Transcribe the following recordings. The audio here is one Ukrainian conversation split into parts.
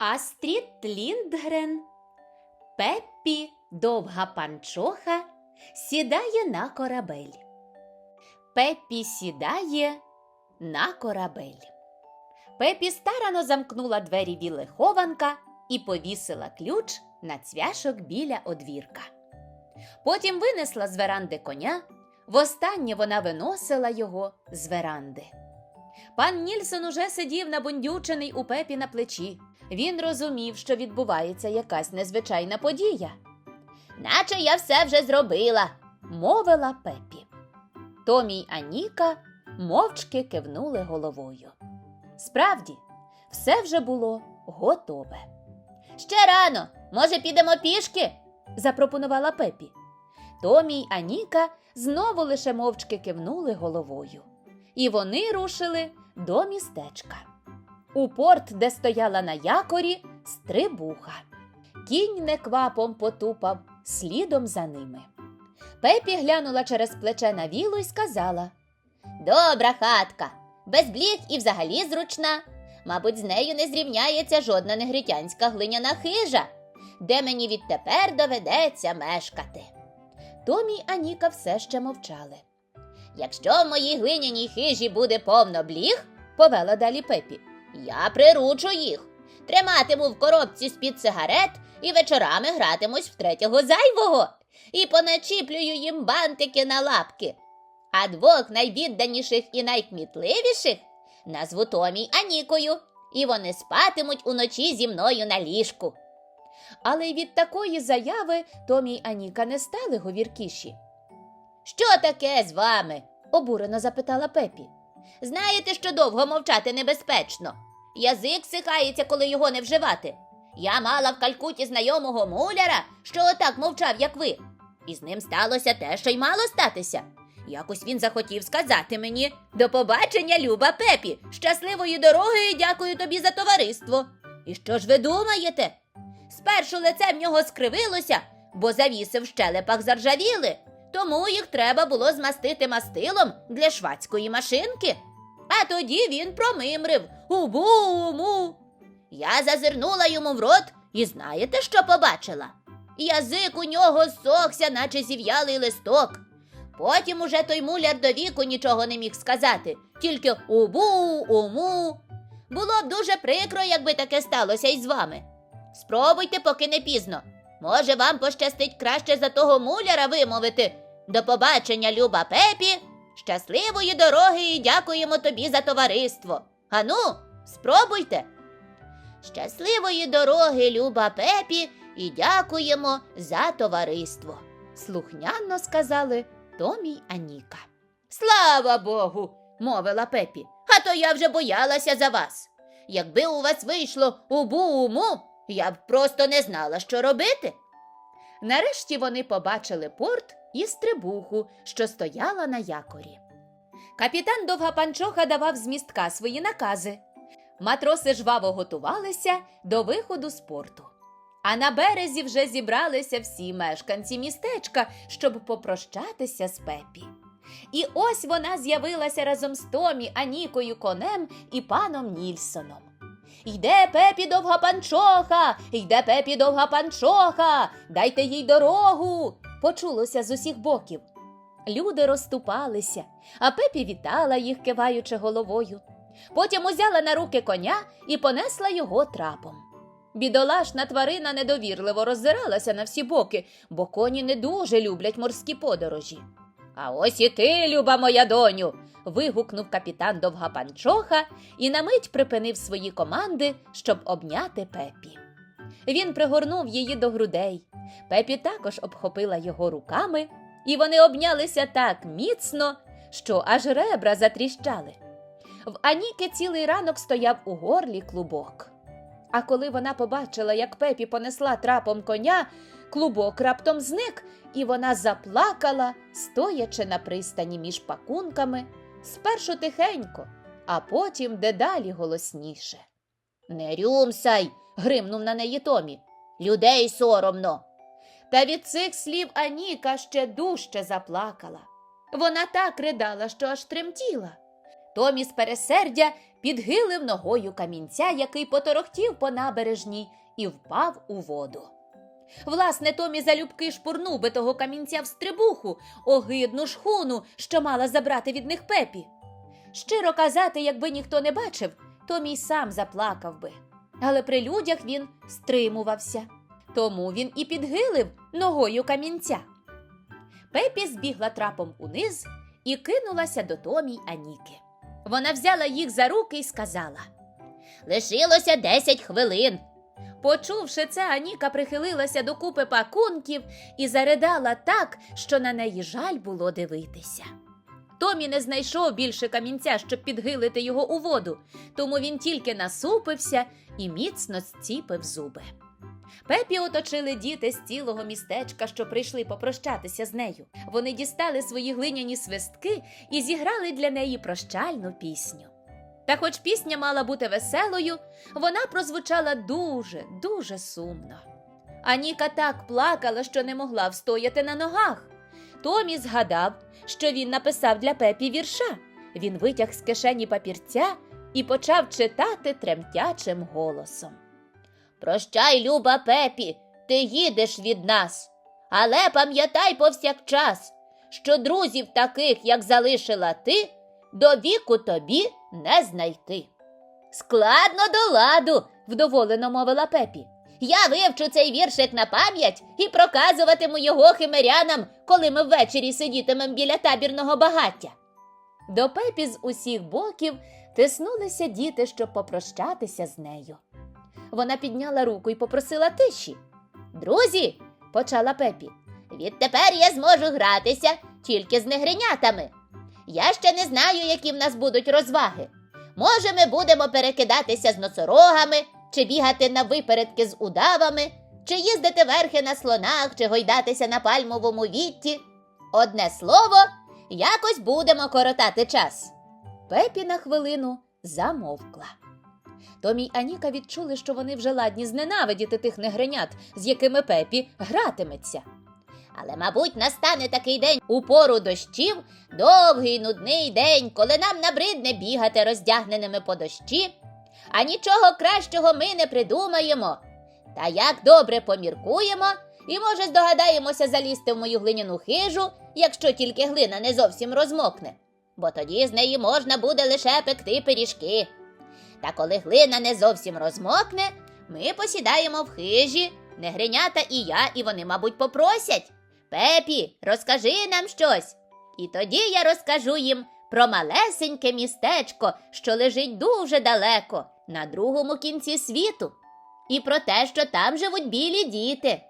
Астрід Ліндгрен, Пеппі довга панчоха сідає на корабель. Пеппі сідає на корабель. Пеппі старано замкнула двері вілихованка і повісила ключ на цвяшок біля одвірка. Потім винесла з веранди коня. Востаннє вона виносила його з веранди. Пан Нільсон уже сидів набундючений у пепі на плечі. Він розумів, що відбувається якась незвичайна подія. Наче я все вже зробила, мовила пепі. Томі й Аніка мовчки кивнули головою. Справді, все вже було готове. Ще рано, може, підемо пішки? запропонувала пепі. Томі й Аніка знову лише мовчки кивнули головою. І вони рушили до містечка. У порт, де стояла на якорі, стрибуха. Кінь неквапом потупав слідом за ними. Пепі глянула через плече на вілу і сказала: Добра хатка, без бліг і взагалі зручна. Мабуть, з нею не зрівняється жодна негритянська глиняна хижа, де мені відтепер доведеться мешкати. Томі й Аніка все ще мовчали. Якщо в моїй глиняній хижі буде повно бліг, повела далі Пепі, я приручу їх, триматиму в коробці з-під сигарет і вечорами гратимусь в третього зайвого і поначіплюю їм бантики на лапки. А двох найвідданіших і найкмітливіших назву Томі Анікою, і вони спатимуть уночі зі мною на ліжку. Але й від такої заяви Томі й Аніка не стали говіркіші. Що таке з вами? обурено запитала Пепі. Знаєте, що довго мовчати небезпечно. Язик сихається, коли його не вживати. Я мала в Калькуті знайомого муляра, що отак мовчав, як ви. І з ним сталося те, що й мало статися. Якось він захотів сказати мені до побачення, Люба Пепі, щасливої дороги і дякую тобі за товариство. І що ж ви думаєте? Спершу лице в нього скривилося, бо завіси в щелепах заржавіли, тому їх треба було змастити мастилом для швацької машинки. А тоді він промимрив убу-му. Я зазирнула йому в рот і знаєте, що побачила? Язик у нього зсохся, наче зів'ялий листок. Потім уже той муляр до віку нічого не міг сказати, тільки убу-уму. Було б дуже прикро, якби таке сталося й з вами. Спробуйте, поки не пізно. Може, вам пощастить краще за того муляра вимовити. До побачення, Люба Пепі. Щасливої дороги і дякуємо тобі за товариство. Ану, спробуйте. Щасливої дороги, Люба Пепі, і дякуємо за товариство. Слухняно сказали Томі й Аніка. Слава Богу, мовила Пепі. А то я вже боялася за вас. Якби у вас вийшло убу-уму, я б просто не знала, що робити. Нарешті вони побачили порт і стрибуху, що стояла на якорі. Капітан Довга Панчоха давав з містка свої накази. Матроси жваво готувалися до виходу з порту. А на березі вже зібралися всі мешканці містечка, щоб попрощатися з Пепі. І ось вона з'явилася разом з Томі, Анікою, конем і паном Нільсоном. Йде пепі довга панчоха, йде пепі довга панчоха, дайте їй дорогу. почулося з усіх боків. Люди розступалися, а пепі вітала їх, киваючи головою. Потім узяла на руки коня і понесла його трапом. Бідолашна тварина недовірливо роззиралася на всі боки, бо коні не дуже люблять морські подорожі. А ось і ти, люба моя доню. вигукнув капітан Довга Панчоха і на мить припинив свої команди, щоб обняти пепі. Він пригорнув її до грудей. Пепі також обхопила його руками, і вони обнялися так міцно, що аж ребра затріщали. В Аніки цілий ранок стояв у горлі клубок. А коли вона побачила, як пепі понесла трапом коня, клубок раптом зник, і вона заплакала, стоячи на пристані між пакунками, спершу тихенько, а потім дедалі голосніше. Не рюмсай. гримнув на неї Томі. Людей соромно. Та від цих слів Аніка ще дужче заплакала. Вона так ридала, що аж тремтіла. Томі з пересердя підгилив ногою камінця, який поторохтів по набережній, і впав у воду. Власне, Томі залюбки шпурнув би того камінця в стрибуху, огидну шхуну, що мала забрати від них пепі. Щиро казати, якби ніхто не бачив, Томі й сам заплакав би. Але при людях він стримувався. Тому він і підгилив ногою камінця. Пепі збігла трапом униз і кинулася до Томі й Аніки. Вона взяла їх за руки і сказала: Лишилося десять хвилин. Почувши це, Аніка прихилилася до купи пакунків і заридала так, що на неї жаль було дивитися. Томі не знайшов більше камінця, щоб підгилити його у воду, тому він тільки насупився і міцно зціпив зуби. Пепі оточили діти з цілого містечка, що прийшли попрощатися з нею. Вони дістали свої глиняні свистки і зіграли для неї прощальну пісню. Та хоч пісня мала бути веселою, вона прозвучала дуже, дуже сумно. Аніка так плакала, що не могла встояти на ногах. Томі згадав, що він написав для Пепі вірша. Він витяг з кишені папірця і почав читати тремтячим голосом. Прощай, люба Пепі, ти їдеш від нас. Але пам'ятай повсякчас, що друзів таких, як залишила ти, до віку тобі не знайти. Складно до ладу, вдоволено мовила Пепі. Я вивчу цей віршик на пам'ять і проказуватиму його химерянам, коли ми ввечері сидітимемо біля табірного багаття. До Пепі з усіх боків тиснулися діти, щоб попрощатися з нею. Вона підняла руку і попросила тиші. Друзі, почала Пепі, відтепер я зможу гратися тільки з негринятами. Я ще не знаю, які в нас будуть розваги. Може, ми будемо перекидатися з носорогами, чи бігати на випередки з удавами, чи їздити верхи на слонах, чи гойдатися на пальмовому вітті. Одне слово, якось будемо коротати час. Пепі на хвилину замовкла. Томі й Аніка відчули, що вони вже ладні зненавидіти тих негренят, з якими Пепі гратиметься. Але, мабуть, настане такий день у пору дощів, довгий нудний день, коли нам набридне бігати роздягненими по дощі, а нічого кращого ми не придумаємо. Та як добре поміркуємо, і, може, здогадаємося залізти в мою глиняну хижу, якщо тільки глина не зовсім розмокне, бо тоді з неї можна буде лише пекти пиріжки. Та коли глина не зовсім розмокне, ми посідаємо в хижі, негринята і я, і вони, мабуть, попросять. Пепі, розкажи нам щось. І тоді я розкажу їм про малесеньке містечко, що лежить дуже далеко, на другому кінці світу, і про те, що там живуть білі діти.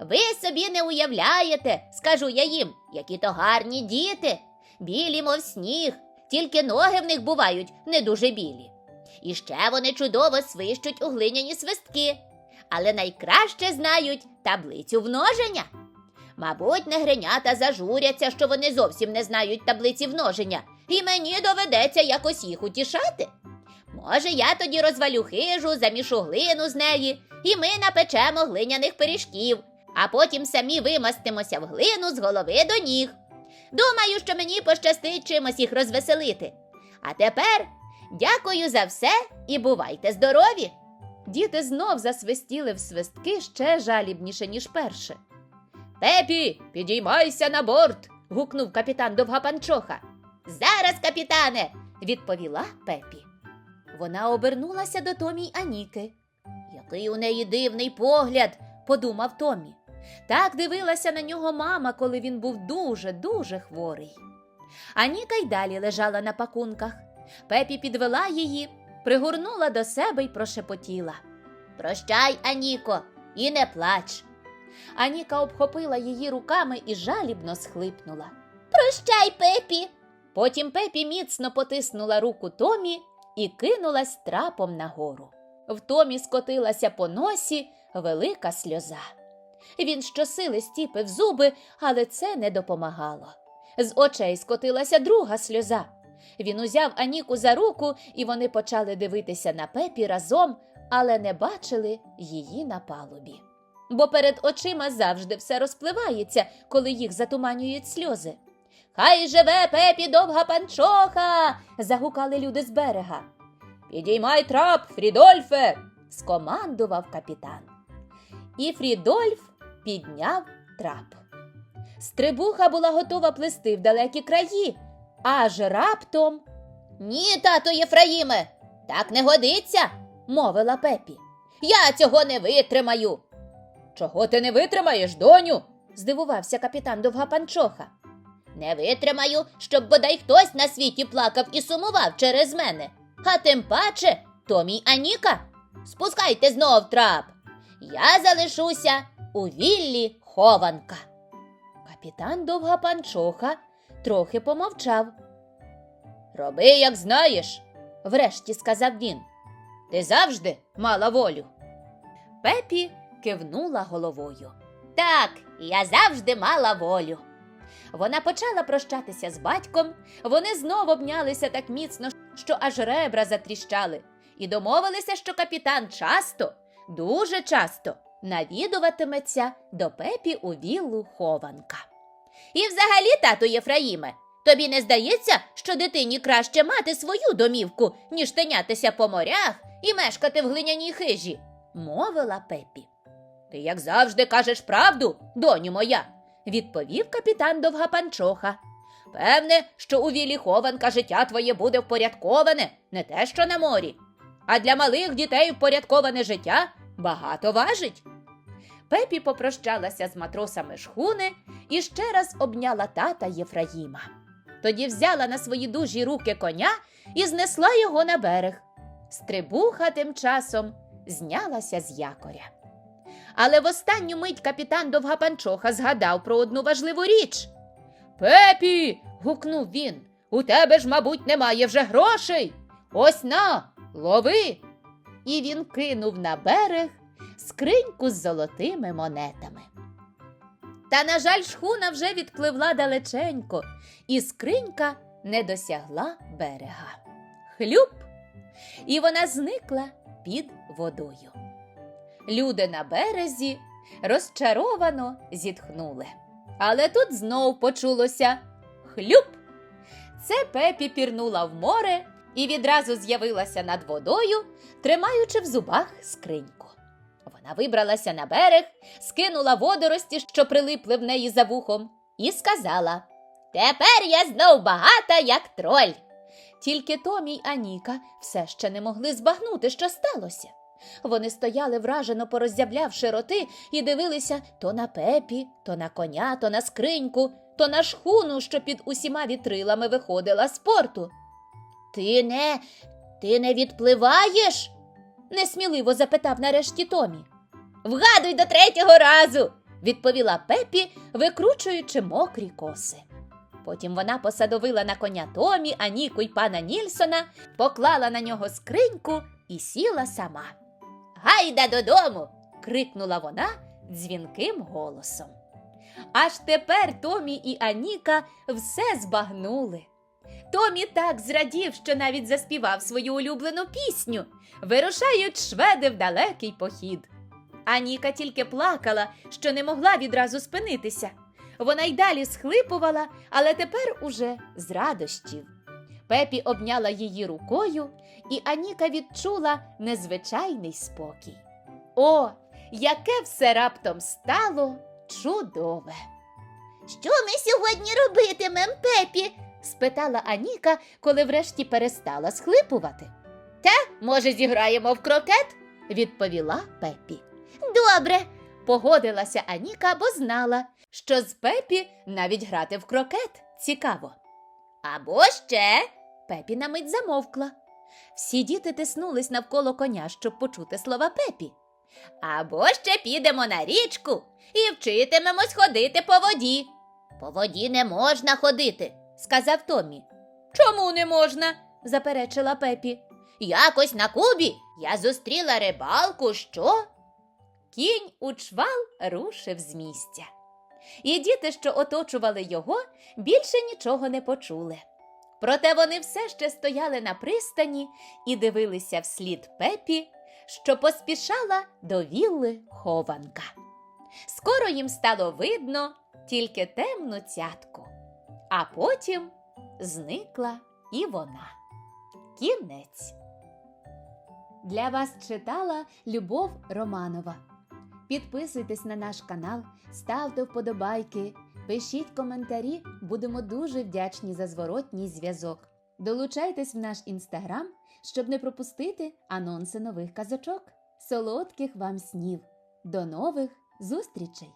Ви собі не уявляєте, скажу я їм, які то гарні діти, білі, мов сніг, тільки ноги в них бувають не дуже білі. І ще вони чудово свищуть у глиняні свистки, але найкраще знають таблицю множення. Мабуть, негринята зажуряться, що вони зовсім не знають таблиці множення, і мені доведеться якось їх утішати. Може, я тоді розвалю хижу, замішу глину з неї, і ми напечемо глиняних пиріжків, а потім самі вимастимося в глину з голови до ніг. Думаю, що мені пощастить чимось їх розвеселити. А тепер дякую за все і бувайте здорові. Діти знов засвистіли в свистки ще жалібніше, ніж перше. Пепі, підіймайся на борт. гукнув капітан Довгапанчоха. Зараз, капітане, відповіла Пепі. Вона обернулася до Томі й Аніки. Який у неї дивний погляд, подумав Томі. Так дивилася на нього мама, коли він був дуже, дуже хворий. Аніка й далі лежала на пакунках. Пепі підвела її, пригорнула до себе й прошепотіла. Прощай, Аніко, і не плач. Аніка обхопила її руками і жалібно схлипнула. Прощай, Пепі. Потім Пепі міцно потиснула руку Томі і кинулась трапом нагору. В Томі скотилася по носі велика сльоза. Він щосили стіпив зуби, але це не допомагало. З очей скотилася друга сльоза. Він узяв Аніку за руку, і вони почали дивитися на пепі разом, але не бачили її на палубі. Бо перед очима завжди все розпливається, коли їх затуманюють сльози. Хай живе Пепі довга панчоха. загукали люди з берега. Підіймай трап, Фрідольфе, скомандував капітан. І Фрідольф підняв трап. Стрибуха була готова плисти в далекі краї, аж раптом. Ні, тато Єфраїме, так не годиться, мовила Пепі. Я цього не витримаю. Чого ти не витримаєш, доню? здивувався капітан Довгапанчоха. Не витримаю, щоб бодай хтось на світі плакав і сумував через мене. А тим паче Томі й Аніка. Спускайте знов трап. Я залишуся у віллі хованка. Капітан Довгапанчоха трохи помовчав. Роби, як знаєш, врешті сказав він. Ти завжди мала волю. Пепі кивнула головою. Так, я завжди мала волю. Вона почала прощатися з батьком, вони знову обнялися так міцно, що аж ребра затріщали, і домовилися, що капітан часто, дуже часто навідуватиметься до пепі у віллу хованка. І взагалі, тату Єфраїме, тобі не здається, що дитині краще мати свою домівку, ніж тинятися по морях і мешкати в глиняній хижі, мовила пепі. Ти, як завжди, кажеш правду, доню моя, відповів капітан Довгапанчоха. Певне, що у вілі хованка життя твоє буде впорядковане, не те, що на морі. А для малих дітей впорядковане життя багато важить. Пепі попрощалася з матросами шхуни і ще раз обняла тата Єфраїма. Тоді взяла на свої дужі руки коня і знесла його на берег. Стрибуха тим часом знялася з якоря. Але в останню мить капітан Довгапанчоха згадав про одну важливу річ. Пепі. гукнув він. У тебе ж, мабуть, немає вже грошей. Ось на, лови. І він кинув на берег скриньку з золотими монетами. Та, на жаль, шхуна вже відпливла далеченько, і скринька не досягла берега. Хлюп! І вона зникла під водою. Люди на березі розчаровано зітхнули. Але тут знов почулося хлюп. Це Пепі пірнула в море і відразу з'явилася над водою, тримаючи в зубах скриньку. Вона вибралася на берег, скинула водорості, що прилипли в неї за вухом, і сказала: Тепер я знов багата, як троль. Тільки Томі й Аніка все ще не могли збагнути, що сталося. Вони стояли вражено пороззявлявши роти і дивилися то на пепі, то на коня, то на скриньку, то на шхуну, що під усіма вітрилами виходила з порту. Ти не, ти не відпливаєш? несміливо запитав нарешті Томі. Вгадуй до третього разу, відповіла Пепі, викручуючи мокрі коси. Потім вона посадовила на коня Томі, Аніку й пана Нільсона, поклала на нього скриньку і сіла сама. Гайда додому. крикнула вона дзвінким голосом. Аж тепер Томі і Аніка все збагнули. Томі так зрадів, що навіть заспівав свою улюблену пісню. Вирушають шведи в далекий похід. Аніка тільки плакала, що не могла відразу спинитися. Вона й далі схлипувала, але тепер уже з радощів. Пепі обняла її рукою, і Аніка відчула незвичайний спокій. О, яке все раптом стало чудове! Що ми сьогодні робитимем, Пепі? спитала Аніка, коли врешті перестала схлипувати. Та, може, зіграємо в крокет? відповіла Пепі. Добре, погодилася Аніка, бо знала, що з Пепі навіть грати в крокет цікаво. Або ще. Пепі на мить замовкла. Всі діти тиснулись навколо коня, щоб почути слова Пепі. Або ще підемо на річку і вчитимемось ходити по воді. По воді не можна ходити, сказав Томі. Чому не можна? заперечила Пепі. Якось на Кубі я зустріла рибалку, що. Кінь у чвал рушив з місця. І діти, що оточували його, більше нічого не почули. Проте вони все ще стояли на пристані і дивилися вслід пепі, що поспішала до вілли хованка. Скоро їм стало видно тільки темну цятку. а потім зникла і вона. Кінець. Для вас читала Любов Романова. Підписуйтесь на наш канал, ставте вподобайки, пишіть коментарі, будемо дуже вдячні за зворотній зв'язок. Долучайтесь в наш інстаграм, щоб не пропустити анонси нових казочок. Солодких вам снів! До нових зустрічей!